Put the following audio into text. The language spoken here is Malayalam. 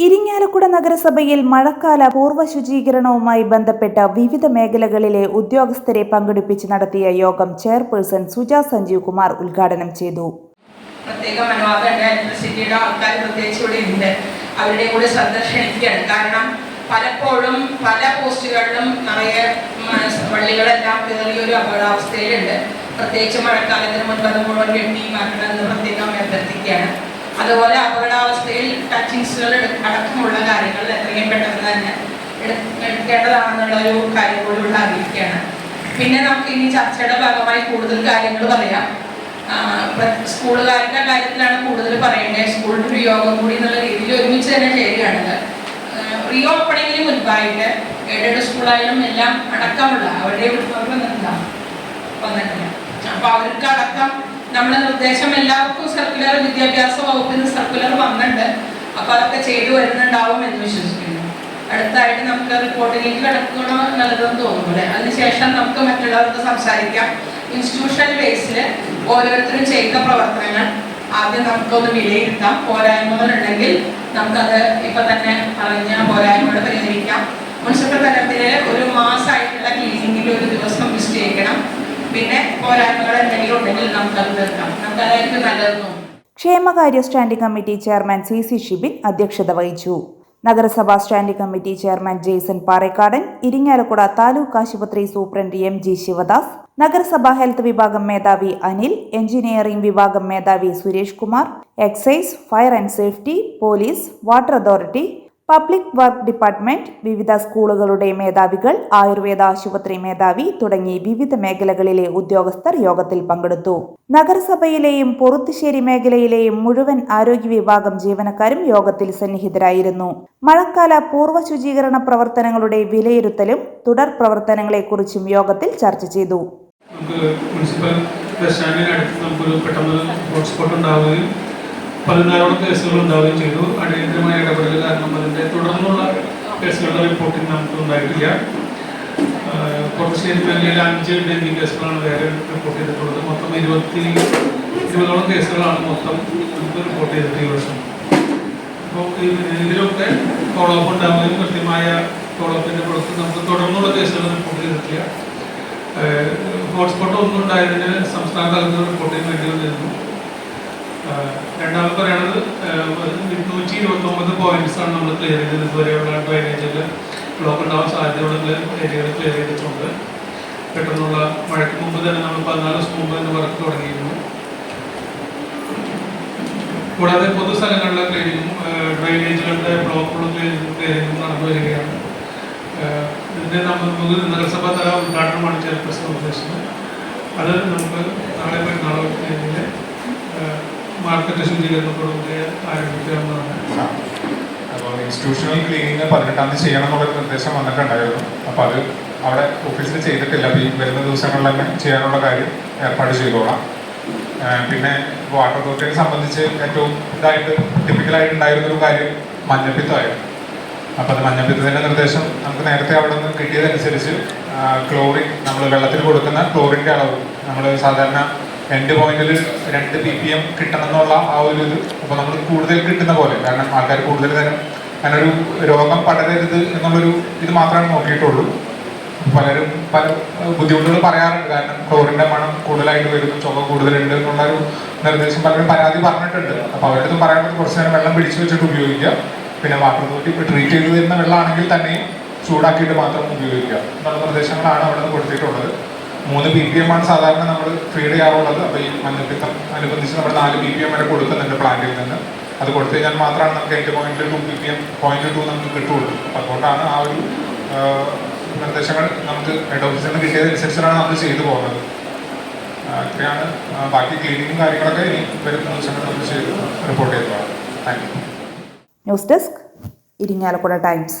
ഇരിങ്ങാലക്കുട നഗരസഭയിൽ മഴക്കാല പൂർവ ശുചീകരണവുമായി ബന്ധപ്പെട്ട വിവിധ മേഖലകളിലെ ഉദ്യോഗസ്ഥരെ പങ്കെടുപ്പിച്ച് നടത്തിയ യോഗം ചെയർപേഴ്സൺ സുജ സഞ്ജീവ് കുമാർ ഉദ്ഘാടനം ചെയ്തു. പ്രത്യേക ഉണ്ട്. അവരുടെ കൂടെ ക്ഷണിക്കുകയാണ് കാരണം പലപ്പോഴും പല പോസ്റ്റുകളിലും നിറയെ മ- വള്ളികളെല്ലാം കയറിയ ഒരു അപകടാവസ്ഥയിലുണ്ട്. പ്രത്യേകിച്ച് മഴക്കാലത്തിന് മുൻപ് അത് മുഴുവൻ വെട്ടി മാറ്റണമെന്ന് പ്രത്യേകം അഭ്യർത്ഥിക്കുകയാണ്. അതുപോലെ അപകടാവസ്ഥയിൽ ടച്ചിങ്സുകൾ അടക്കമുള്ള കാര്യങ്ങൾ എത്രയും പെട്ടെന്ന് തന്നെ എടു- എടുക്കേണ്ടതാണെന്നുള്ള ഒരു കാര്യം കൂടി ഇവിടെ അറിയിക്കുകയാണ്. പിന്നെ നമുക്ക് ഇനി ചർച്ചയുടെ ഭാഗമായി കൂടുതൽ കാര്യങ്ങൾ പറയാം. സ്കൂളുകാരുടെ കാര്യത്തിലാണ് കൂടുതൽ പറയേണ്ടത്. സ്കൂൾ ഒരു യോഗം കൂടി എന്നുള്ള രീതിയിൽ ഒരുമിച്ച് തന്നെ ചേരുകയാണത് റീ ഓപ്പണിങ്ങിന് മുൻപായിട്ട് എയ്ഡഡ് സ്കൂളായാലും എല്ലാം അടക്കമുള്ള അവരുടെ വന്നിട്ടില്ല അപ്പൊ അവർക്ക് അടക്കം നമ്മുടെ നിർദ്ദേശം എല്ലാവർക്കും സർക്കുലർ വിദ്യാഭ്യാസ വകുപ്പിൽ നിന്ന് സർക്കുലർ വന്നിട്ടുണ്ട്. അപ്പൊ അതൊക്കെ ചെയ്തു വരുന്നുണ്ടാവും എന്ന് വിശ്വസിക്കുന്നു. അടുത്തായിട്ട് നമുക്ക് റിപ്പോർട്ടിലേക്ക് കിടക്കണോ നല്ലതെന്ന് തോന്നുന്നു അതിനുശേഷം നമുക്ക് മറ്റുള്ളവർക്ക് സംസാരിക്കാം. ഇൻസ്റ്റിറ്റ്യൂഷണൽ ബേസിൽ ഓരോരുത്തരും ചെയ്ത പ്രവർത്തനങ്ങൾ ആദ്യം നമുക്കൊന്ന് വിലയിരുത്താം. പോരായ്മകൾ ഉണ്ടെങ്കിൽ നമുക്കത് ഇപ്പൊ തന്നെ പറഞ്ഞ പോരായ്മകൾ പരിഹരിക്കാം. മുനിസിപ്പൽ തലത്തിലെ ഒരു മാസമായിട്ടുള്ള ക്ലീനിങ്ങിൽ ഒരു ദിവസം വിസ്റ്റ് ചെയ്യണം. പിന്നെ ക്ഷേമകാര്യ standing committee chairman C C Shibin അധ്യക്ഷത വഹിച്ചു. നഗരസഭാ standing committee chairman Jaison Parekkadan Irinjalakuda taluk ആശുപത്രി സൂപ്രണ്ട് എം ജി ശിവദാസ് നഗരസഭാ ഹെൽത്ത് വിഭാഗം മേധാവി അനിൽ എഞ്ചിനീയറിംഗ് വിഭാഗം മേധാവി Suresh Kumar excise fire and safety police water authority public work department വിവിധ സ്കൂളുകളുടെ മേധാവികൾ ആയുർവേദ ആശുപത്രി മേധാവി തുടങ്ങി വിവിധ മേഖലകളിലെ ഉദ്യോഗസ്ഥർ യോഗത്തിൽ പങ്കെടുത്തു. നഗരസഭയിലെയും പൊറുത്തുശ്ശേരി മേഖലയിലെയും മുഴുവൻ ആരോഗ്യ വിഭാഗം ജീവനക്കാരും യോഗത്തിൽ സന്നിഹിതരായിരുന്നു. മഴക്കാല പൂർവ ശുചീകരണ പ്രവർത്തനങ്ങളുടെ വിലയിരുത്തലും തുടർ പ്രവർത്തനങ്ങളെക്കുറിച്ചും യോഗത്തിൽ ചർച്ച ചെയ്തു. മുനിസിപ്പൽ ബസ് സ്റ്റാൻഡിനടുത്ത് നമുക്കൊരു പെട്ടെന്ന് ഹോട്ട്സ്പോട്ട് ഉണ്ടാവുകയും പതിനാലോളം കേസുകൾ ഉണ്ടാവുകയും ചെയ്തു. അടിയന്തരമായ ഇടപെടൽ കാരണം അതിന്റെ തുടർന്നുള്ള കേസുകളുടെ റിപ്പോർട്ടിംഗ് നമുക്ക് ഉണ്ടായിട്ടില്ല കുറച്ച് മേഖലയിൽ അഞ്ച് ഡെങ്കി കേസുകളാണ് വേറെ റിപ്പോർട്ട് ചെയ്തിട്ടുള്ളത്. മൊത്തം ഇരുപത്തി ഇരുപതോളം കേസുകളാണ് മൊത്തം നമുക്ക് റിപ്പോർട്ട് ചെയ്തിട്ട് വർഷം. അപ്പോൾ ഇതിലൊക്കെ ഫോളോ അപ്പ് ഉണ്ടാവുകയും കൃത്യമായ ഫോളോപ്പിന്റെ പുറത്ത് നമുക്ക് തുടർന്നുള്ള കേസുകൾ റിപ്പോർട്ട് ചെയ്തിട്ടില്ല. ഹോട്ട്സ്പോട്ട് ഒന്നും ഉണ്ടായതിന് സംസ്ഥാന തലത്തിൽ റിപ്പോർട്ട് ചെയ്യാൻ വേണ്ടി വന്നിരുന്നു. രണ്ടാമത് പറയുന്നത് നൂറ്റി ഇരുപത്തി ഒമ്പത് പോയിന്റ്സ് ആണ് നമ്മൾ ക്ലിയർ ചെയ്തത് ഇതുവരെയുള്ള ഡ്രൈനേജിൽ ബ്ലോക്ക് ഉണ്ടാവാൻ സാധ്യതയുള്ള ഏരിയകൾ ക്ലിയർ ചെയ്തിട്ടുണ്ട്. പെട്ടെന്നുള്ള മഴയ്ക്ക് മുമ്പ് തന്നെ നമ്മൾ പതിനാല് ദിവസം മുമ്പ് തന്നെ വർക്ക് തുടങ്ങിയിരുന്നു. കൂടാതെ പൊതുസ്ഥലങ്ങളിലെ ക്ലീനിങ്ങും ഡ്രൈനേജുകളുടെ ബ്ലോക്കുകളും ക്ലീനിങ്ങും നടന്നു വരികയാണ്. ഇതിന്റെ നമുക്ക് നഗരസഭാ തല ഉദ്ഘാടനമാണ് ചെയർപേഴ്സൺ ഉദ്ദേശിച്ചത്. അത് നമുക്ക് നാളെ നാളെ കഴിഞ്ഞിൽ മാർക്കറ്റ് ശുചീകരണത്തോടുകൂടി ആരംഭിക്കാവുന്നതാണ് അപ്പോൾ ഇൻസ്റ്റിറ്റ്യൂഷണൽ ക്ലീനിങ് പതിനെട്ടാം തീയതി ചെയ്യണം എന്നുള്ളൊരു നിർദ്ദേശം വന്നിട്ടുണ്ടായിരുന്നു. അപ്പോൾ അത് അവിടെ ഓഫീസിൽ ചെയ്തിട്ടില്ല. അപ്പോൾ ഈ വരുന്ന ദിവസങ്ങളിൽ തന്നെ ചെയ്യാനുള്ള കാര്യം ഏർപ്പാട് ചെയ്തോളാം. പിന്നെ വാട്ടർ അതോറിറ്റിയെ സംബന്ധിച്ച് ഏറ്റവും ഇതായിട്ട് ടിപ്പിക്കലായിട്ട് ഉണ്ടായിരുന്ന ഒരു കാര്യം മഞ്ഞപ്പിത്തമായിരുന്നു അപ്പോൾ അത് മഞ്ഞപ്പിത്തത്തിന്റെ നിർദ്ദേശം നമുക്ക് നേരത്തെ അവിടെ നിന്ന് കിട്ടിയതനുസരിച്ച് ക്ലോറിൻ നമ്മൾ വെള്ളത്തിൽ കൊടുക്കുന്ന ക്ലോറിന്റെ അളവ് നമ്മൾ സാധാരണ എൻഡ് പോയിന്റിൽ രണ്ട് പി പി എം കിട്ടണം എന്നുള്ള ആ ഒരു ഇത്. അപ്പോൾ നമ്മൾ കൂടുതൽ കിട്ടുന്ന പോലെ കാരണം ആൾക്കാർ കൂടുതൽ നേരം അങ്ങനെ ഒരു രോഗം പടരരുത് എന്നുള്ളൊരു ഇത് മാത്രമേ നോക്കിയിട്ടുള്ളൂ. പലരും പല ബുദ്ധിമുട്ടുകൾ പറയാറുണ്ട്. കാരണം ക്ലോറിന്റെ മണം കൂടുതലായിട്ട് വരുന്നു ചുമ കൂടുതലുണ്ട് എന്നുള്ളൊരു നിർദ്ദേശം പലരും പരാതി പറഞ്ഞിട്ടുണ്ട്. അപ്പോൾ അവരുടെ അടുത്ത് പറയാനുള്ളത് കുറച്ച് നേരം വെള്ളം പിടിച്ചു വെച്ചിട്ട് ഉപയോഗിക്കുക. പിന്നെ വാട്ടർ അതോറിറ്റി ഇപ്പോൾ ട്രീറ്റ് ചെയ്ത് തരുന്ന വെള്ളമാണെങ്കിൽ തന്നെയും ചൂടാക്കിയിട്ട് മാത്രം ഉപയോഗിക്കുക. എന്നുള്ള നിർദ്ദേശങ്ങളാണ് അവിടെ നിന്ന് കൊടുത്തിട്ടുള്ളത്. മൂന്ന് ബി പി എം ആണ് സാധാരണ നമ്മൾ ഫീഡ് ചെയ്യാറുള്ളത്. അപ്പോൾ ഈ മഞ്ഞപ്പിത്തം അനുബന്ധിച്ച് നമ്മൾ നാല് ബി പി എം വരെ കൊടുക്കുന്നുണ്ട് പ്ലാന്റിൽ നിന്ന്. അത് കൊടുത്തു കഴിഞ്ഞാൽ മാത്രമാണ് നമുക്ക് eight point two B P M point two നമുക്ക് കിട്ടുള്ളൂ അപ്പോൾ അതുകൊണ്ടാണ് ആ ഒരു നിർദ്ദേശങ്ങൾ നമുക്ക് ഹെഡ് ഓഫീസിൽ നിന്ന് കിട്ടിയതനുസരിച്ചാണ് നമ്മൾ ചെയ്തു പോകുന്നത്. ഇത്രയാണ്. ബാക്കി ക്ലീനിങ്ങും കാര്യങ്ങളൊക്കെ ഇനി വരുന്ന ദിവസങ്ങൾ നമ്മൾ ചെയ്ത് റിപ്പോർട്ട് ചെയ്തതാണ് thank you news desk Irinjalakuda Times